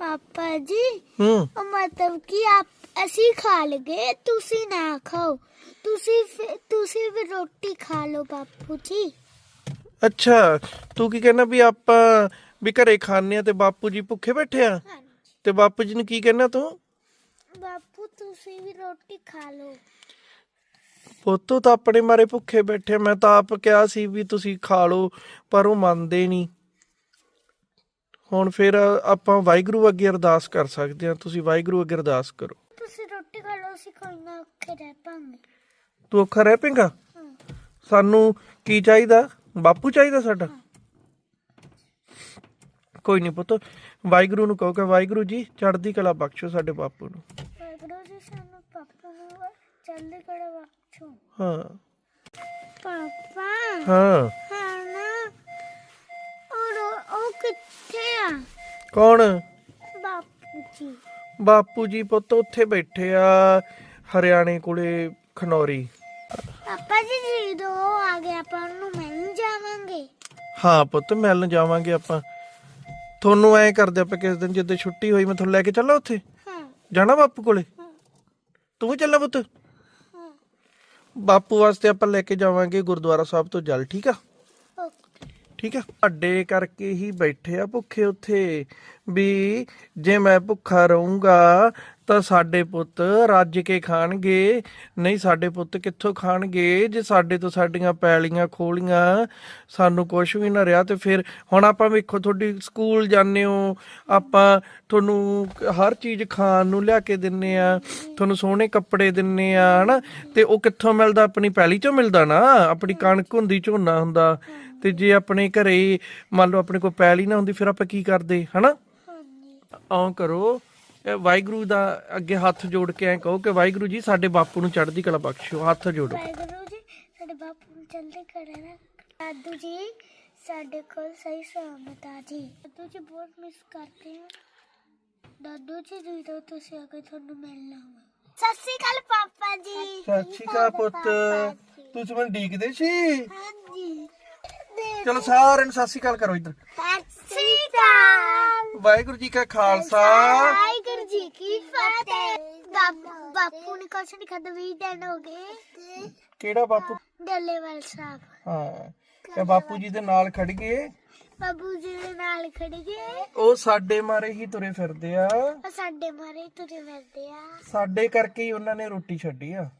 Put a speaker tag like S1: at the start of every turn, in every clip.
S1: ਪਾਪਾ ਜੀ
S2: ਹੂੰ।
S1: ਉਹ ਮਤਲਬ ਕਿ ਆਪ ਅਸੀਂ ਖਾ ਲਗੇ ਤੁਸੀਂ ਨਾ ਖਾਓ। ਤੁਸੀਂ ਫਿਰ- ਤੁਸੀਂ ਵੀ ਰੋਟੀ ਖਾ ਲਓ ਬਾਪੂ ਜੀ।
S2: ਅੱਛਾ ਤੂੰ ਕੀ ਕਹਿਣਾ ਵੀ ਆਪਾਂ ਵੀ ਘਰੇ ਖਾਣੇ ਆ ਤੇ ਬਾਪੂ ਜੀ ਭੁੱਖੇ ਬੈਠੇ ਆ?
S1: ਹਾਂਜੀ।
S2: ਤੇ ਬਾਪੂ ਜੀ ਨੂੰ ਕੀ ਕਹਿਣਾ ਤੂੰ?
S1: ਬਾਪੂ ਤੁਸੀਂ ਵੀ ਰੋਟੀ ਖਾ ਲਓ।
S2: ਪੁੱਤੋ ਤਾਂ ਆਪਣੇ ਮਾਰੇ ਭੁੱਖੇ ਬੈਠੇ ਆ। ਮੈਂ ਤਾਂ ਆਪ ਕਿਹਾ ਸੀ ਵੀ ਤੁਸੀਂ ਖਾ ਲਓ ਪਰ ਉਹ ਮੰਨਦੇ ਨਹੀਂ। ਹੁਣ ਫਿਰ ਆਪਾਂ ਵਾਹਿਗੁਰੂ ਅੱਗੇ ਅਰਦਾਸ ਕਰ ਸਕਦੇ ਆ ਤੁਸੀਂ ਵਾਹਿਗੁਰੂ ਅੱਗੇ ਅਰਦਾਸ ਕਰੋ।
S1: ਤੁਸੀਂ ਰੋਟੀ ਖਾ ਲਓ ਅਸੀਂ ਕੋਈ ਨਾ ਔਖੇ ਰਹਿ ਪਾਂਗੇ।
S2: ਤੂੰ ਔਖਾ ਰਹਿ ਪੇਗਾ?
S1: ਹਾਂ।
S2: ਸਾਨੂੰ ਕੀ ਚਾਹੀਦਾ? ਬਾਪੂ ਚਾਹੀਦਾ ਸਾਡਾ? ਕੋਈ ਨਹੀਂ ਪੁੱਤ ਵਾਹਿਗੁਰੂ ਨੂੰ ਕਹੋ ਕਿ ਵਾਹਿਗੁਰੂ ਜੀ ਚੜ੍ਹਦੀ ਕਲਾ ਬਖਸ਼ੋ ਸਾਡੇ ਬਾਪੂ ਨੂੰ।
S1: ਵਾਹਿਗੁਰੂ ਜੀ ਸਾਨੂੰ ਪਾਪਾ ਨੂੰ ਜਲਦੀ ਕੜਾ ਬਖਸ਼ੋ।
S2: ਹਾਂ।
S1: ਪਾਪਾ।
S2: ਹਾਂ। ਕੌਣ?
S1: ਬਾਪੂ ਜੀ।
S2: ਬਾਪੂ ਜੀ ਪੁੱਤ ਉੱਥੇ ਬੈਠੇ ਆ ਹਰਿਆਣੇ ਕੋਲੇ ਖਨੌਰੀ।
S1: ਪਾਪਾ ਜੀ ਜਦੋਂ ਉਹ ਆ ਗਿਆ ਆਪਾਂ ਉਹਨੂੰ ਮਿਲਣ ਜਾਵਾਂਗੇ।
S2: ਹਾਂ ਪੁੱਤ ਮਿਲਣ ਜਾਵਾਂਗੇ ਆਪਾਂ। ਤੁਹਾਨੂੰ ਐ ਕਰਦੇ ਆਪਾਂ ਕਿਸ ਦਿਨ ਜਦੋਂ ਛੁੱਟੀ ਹੋਈ ਮੈਂ ਤੁਹਾਨੂੰ ਲੈ ਕੇ ਚੱਲਾਂ ਉੱਥੇ?
S1: ਹਾਂ।
S2: ਜਾਣਾ ਬਾਪੂ ਕੋਲੇ? ਤੂੰ ਵੀ ਚੱਲਾਂ ਪੁੱਤ। ਬਾਪੂ ਵਾਸਤੇ ਆਪਾਂ ਲੈ ਕੇ ਜਾਵਾਂਗੇ ਗੁਰਦੁਆਰਾ ਸਾਹਿਬ ਤੋਂ ਜਲ ਠੀਕ ਆ? ਠੀਕ ਆ? ਅੱਡੇ ਕਰਕੇ ਹੀ ਬੈਠੇ ਆ ਭੁੱਖੇ ਉੱਥੇ ਵੀ ਜੇ ਮੈਂ ਭੁੱਖਾ ਰਹੂੰਗਾ ਤਾਂ ਸਾਡੇ ਪੁੱਤ ਰੱਜ ਕੇ ਖਾਣਗੇ। ਨਹੀਂ ਸਾਡੇ ਪੁੱਤ ਕਿੱਥੋਂ ਖਾਣਗੇ? ਜੇ ਸਾਡੇ ਤੋਂ ਸਾਡੀਆਂ ਪੈਲੀਆਂ ਖੋਲੀਆਂ ਸਾਨੂੰ ਕੁਝ ਵੀ ਨਾ ਰਿਹਾ ਤੇ ਫਿਰ ਹੁਣ ਆਪਾਂ ਵੇਖੋ ਤੁਹਾਡੀ ਸਕੂਲ ਜਾਂਦੇ ਹੋ ਆਪਾਂ ਤੁਹਾਨੂੰ ਹਰ ਚੀਜ਼ ਖਾਣ ਨੂੰ ਲਿਆ ਕੇ ਦਿੰਨੇ ਆ ਤੁਹਾਨੂੰ ਸੋਹਣੇ ਕੱਪੜੇ ਦਿੰਨੇ ਆ ਹਨਾ? ਤੇ ਉਹ ਕਿੱਥੋਂ ਮਿਲਦਾ? ਆਪਣੀ ਪੈਲੀ ਚੋਂ ਮਿਲਦਾ ਨਾ ਆਪਣੀ ਕਣਕ ਹੁੰਦੀ ਝੋਨਾ ਹੁੰਦਾ। ਤੇ ਜੇ ਆਪਣੇ ਘਰੇ ਮੰਨ ਲਓ ਆਪਣੇ ਕੋਲ ਪੈਲੀ ਨਾ ਹੁੰਦੀ ਫਿਰ ਆਪਾਂ ਕੀ ਕਰਦੇ ਹਨਾ?
S1: ਹਾਂਜੀ।
S2: ਆਉਂ ਕਰੋ ਵਾਹਿਗੁਰੂ ਦਾ ਅੱਗੇ ਹੱਥ ਜੋੜ ਕੇ ਐ ਕਹੋ ਕਿ ਵਾਹਿਗੁਰੂ ਜੀ ਸਾਡੇ ਬਾਪੂ ਨੂੰ ਚੜ੍ਹਦੀ ਕਲਾ ਬਖਸ਼ਿਓ ਹੱਥ ਜੋੜੋ।
S1: ਵਾਹਿਗੁਰੂ ਜੀ ਸਾਡੇ ਬਾਪੂ ਨੂੰ ਜਲਦੀ ਕਰੇ ਨਾ ਦਾਦੂ ਜੀ ਸਾਡੇ ਕੋਲ ਸਹੀ ਸਲਾਮਤ ਆ ਜੀ। ਦਾਦੂ ਜੀ ਬਹੁਤ ਮਿਸ ਕਰਦੇ ਹਾਂ ਦਾਦੂ ਜੀ ਜਦੋਂ ਤੁਸੀਂ ਆ ਕੇ ਤੁਹਾਨੂੰ ਮਿਲਣਾ ਵਾ ਸਤਿ ਸ਼੍ਰੀ ਅਕਾਲ ਪਾਪਾ ਜੀ।
S2: ਸਤਿ ਸ਼੍ਰੀ ਅਕਾਲ ਪੁੱਤ। ਤੁਸੀਂ ਮੈਨੂੰ ਡੀਕਦੇ ਸੀ?
S1: ਹਾਂਜੀ।
S2: ਚਲੋ ਸਾਰਿਆਂ ਨੂੰ ਸਤਿ ਸ਼੍ਰੀ ਅਕਾਲ ਕਰੋ ਇੱਧਰ।
S1: ਸਤਿ ਸ਼੍ਰੀ ਅਕਾਲ।
S2: ਵਾਹਿਗੁਰੂ ਜੀ ਕਾ ਖਾਲਸਾ।
S1: ਜੀ ਕੀ ਫਤਿਹ। ਬਾਪੂ ਬਾਪੂ ਨੇ ਕੁਛ ਨਹੀਂ ਖਾਦਾ ਵੀ ਦਿਨ ਹੋ ਗਏ।
S2: ਕਿਹੜਾ ਬਾਪੂ?
S1: ਡੱਲੇਵਾਲ ਸਾਹਿਬ।
S2: ਹਾਂ ਤੇ ਬਾਪੂ ਜੀ ਦੇ ਨਾਲ ਖੜ ਗਏ?
S1: ਬਾਬੂ ਜੀ ਦੇ ਨਾਲ ਖੜ ਗਏ।
S2: ਉਹ ਸਾਡੇ ਮਾਰੇ ਹੀ ਤੁਰੇ ਫਿਰਦੇ ਆ।
S1: ਉਹ ਸਾਡੇ ਮਾਰੇ ਤੁਰੇ ਫਿਰਦੇ ਆ।
S2: ਸਾਡੇ ਕਰਕੇ ਹੀ ਉਹਨਾਂ ਨੇ ਰੋਟੀ ਛੱਡੀ ਆ।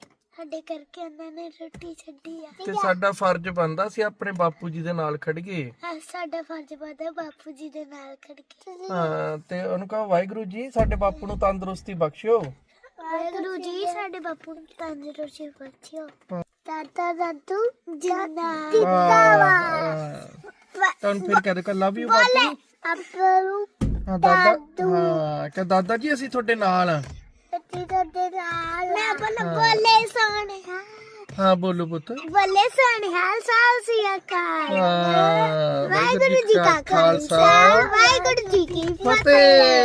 S1: ਸਾਡੇ ਕਰਕੇ ਉਹਨਾਂ ਨੇ ਰੋਟੀ ਛੱਡੀ ਆ।
S2: ਤੇ ਸਾਡਾ ਫਰਜ਼ ਬਣਦਾ ਸੀ ਆਪਣੇ ਬਾਪੂ ਜੀ ਦੇ ਨਾਲ ਖੜ ਗਏ।
S1: ਹਾਂ, ਸਾਡਾ ਫਰਜ਼ ਬਣਦਾ ਬਾਪੂ ਜੀ ਦੇ ਨਾਲ ਖੜ ਕੇ
S2: ਹਾਂ ਤੇ ਉਹਨੂੰ ਕਹੋ ਵਾਹਿਗੁਰੂ ਜੀ ਸਾਡੇ ਬਾਪੂ ਨੂੰ ਤੰਦਰੁਸਤੀ ਬਖਸ਼ਿਓ।
S1: ਵਾਹਿਗੁਰੂ ਜੀ ਸਾਡੇ ਬਾਪੂ ਨੂੰ ਤੰਦਰੁਸਤੀ ਬਖਸ਼ਿਓ। ਦਾਦਾ ਦਾਦੂ ਜਿੰਨਾ
S2: ਹਾਂ ਤੁਹਾਨੂੰ ਫਿਰ ਕਹਿ ਦੇ ਲਵ ਯੂ ਬਾਪੂ
S1: ਆਪਰੂ
S2: ਹਾਂ ਦਾਦਾ ਹਾਂ ਕਿ ਦਾਦਾ ਜੀ ਅਸੀਂ ਤੁਹਾਡੇ ਨਾਲ
S1: ਨਾਲ ਮੈਂ ਬੋਲ ਬੋਲੇ ਸੋਹਣੇ
S2: ਹਾਂ ਬੋਲੋ ਪੁੱਤ।
S1: ਬੋਲੇ ਸੋਹਣੇ ਹਾਲ ਸਾਲ ਸੀ ਅਕਾਲ।
S2: ਹਾਂ
S1: ਵਾਹਿਗੁਰੂ ਜੀ ਕਾ ਖਾਲਸਾ। ਵਾਹਿਗੁਰੂ ਜੀ ਕੀ ਫਤਿਹ
S2: ਫਤਿਹ।